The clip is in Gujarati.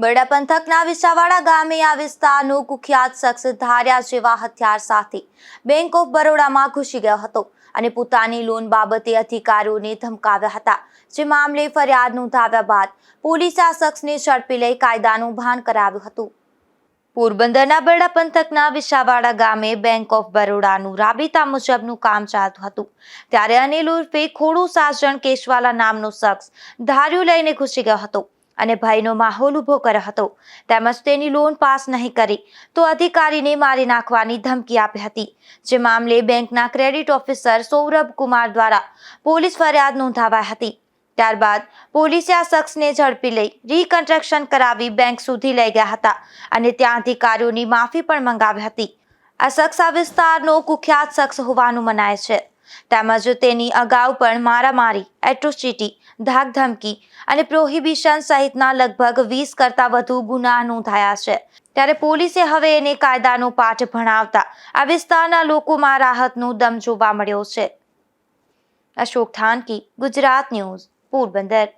બરડા પંથકના વિસાવાડા ગામે આ વિસ્તારનો કુખ્યાત શખ્સ ધાર્યા જેવા હથિયાર સાથે બેંક ઓફ બરોડામાં ઘૂસી ગયો હતો અને પોતાની લોન બાબતે અધિકારીઓને ધમકાવ્યા હતા. જે મામલે ફરિયાદ નોંધાવ્યા બાદ પોલીસે આ શખ્સને ઝડપી લઈ કાયદાનું ભાન કરાવ્યું હતું. પોરબંદરના બરડા પંથકના વિસાવાડા ગામે બેંક ઓફ બરોડાનું રાબેતા મુજબનું કામ ચાલતું હતું. ત્યારે અનિલ ઉર્ફે ખોડુ સાસણ કેશવાલા નામનો શખ્સ ધાર્યું લઈને ઘૂસી ગયો હતો. અને ભયનો માહોલ ઊભો કર્યો હતો. તેમજ તેની લોન પાસ નહીં કરી, તો અધિકારીને મારી નાખવાની ધમકી આપી હતી. જે મામલે બેંકના ક્રેડિટ ઓફિસર સૌરભ કુમાર દ્વારા પોલીસ ફરિયાદ નોંધાવાઈ હતી. ત્યારબાદ પોલીસે આ શખ્સને ઝડપી લઈ રીકન્સ્ટ્રક્શન કરાવી બેંક સુધી લઈ ગયા હતા અને ત્યાં અધિકારીઓની માફી પણ મંગાવી હતી. આ શખ્સ આ વિસ્તારનો કુખ્યાત શખ્સ હોવાનું મનાય છે. તેમજ તેની અગાઉ પણ મારામારી, એટ્રોસિટી, ધાકધમકી અને પ્રોહિબિશન સહિતના લગભગ વીસ કરતાં વધુ ગુના નોંધાયા છે. ત્યારે પોલીસે હવે એને કાયદાનો પાઠ ભણાવતા આ વિસ્તારના લોકોમાં રાહતનો દમ જોવા મળ્યો છે. અશોક થાનકી, ગુજરાત ન્યૂઝ, પોરબંદર.